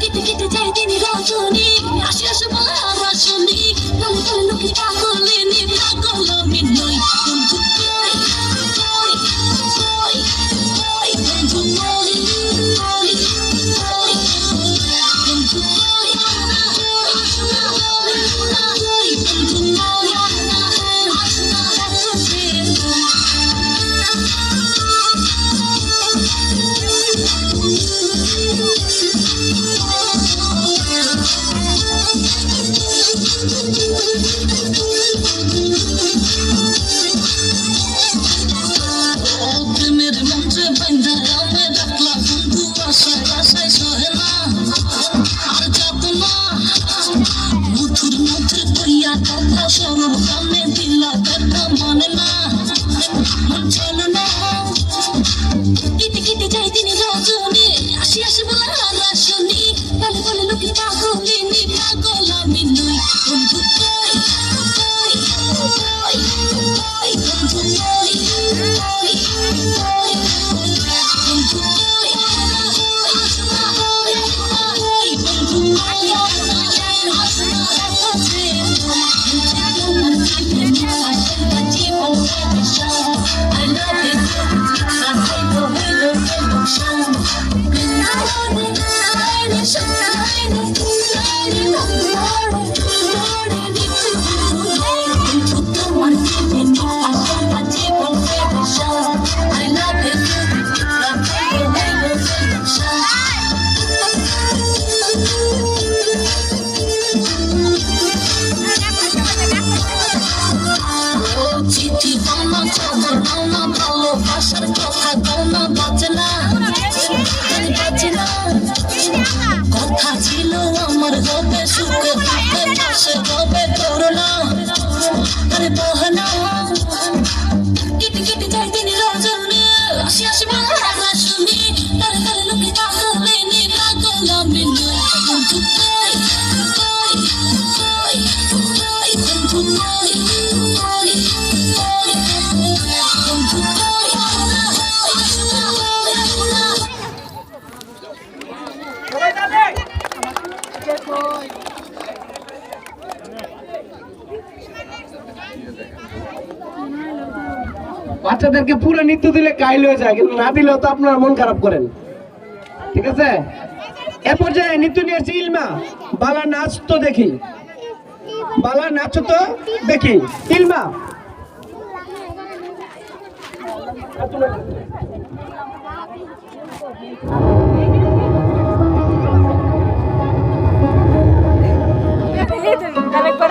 কেটে কেটে যায় তিনি রজনী ভালোবাসার কথা কোনো বাজনা বাজনা কথা ছিল আমার হবে সুখ ভালোবাসে বাচ্চাদেরকে পুরো নৃত্য দিলে কাইল হয়ে যায় কিন্তু না দিলেও তো আপনারা মন খারাপ করেন ঠিক আছে এ পর্যায়ে নৃত্য নিয়ে ইলমা বালা নাচ তো দেখি বালা নাচ তো দেখি ইলমা আরেকবার